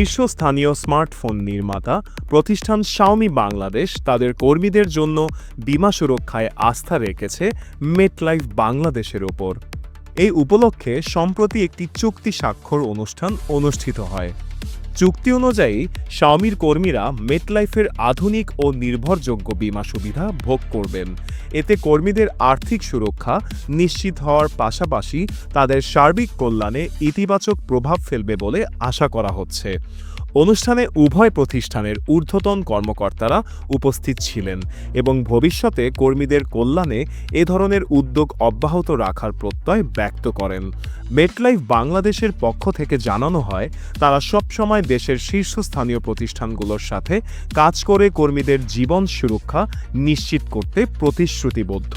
শীর্ষস্থানীয় স্মার্টফোন নির্মাতা প্রতিষ্ঠান শাওমি বাংলাদেশ তাদের কর্মীদের জন্য বীমা সুরক্ষায় আস্থা রেখেছে মেটলাইফ বাংলাদেশের ওপর। এই উপলক্ষে সম্প্রতি একটি চুক্তি স্বাক্ষর অনুষ্ঠান অনুষ্ঠিত হয়। চুক্তি অনুযায়ী শাওমির কর্মীরা মেটলাইফের আধুনিক ও নির্ভরযোগ্য বীমা সুবিধা ভোগ করবেন। এতে কর্মীদের আর্থিক সুরক্ষা নিশ্চিত হওয়ার পাশাপাশি তাদের সার্বিক কল্যাণে ইতিবাচক প্রভাব ফেলবে বলে আশা করা হচ্ছে। অনুষ্ঠানে উভয় প্রতিষ্ঠানের ঊর্ধ্বতন কর্মকর্তারা উপস্থিত ছিলেন এবং ভবিষ্যতে কর্মীদের কল্যাণে এ ধরনের উদ্যোগ অব্যাহত রাখার প্রত্যয় ব্যক্ত করেন। মেটলাইফ বাংলাদেশের পক্ষ থেকে জানানো হয়, তারা সবসময় দেশের শীর্ষস্থানীয় প্রতিষ্ঠানগুলোর সাথে কাজ করে কর্মীদের জীবন সুরক্ষা নিশ্চিত করতে প্রতিশ্রুতিবদ্ধ।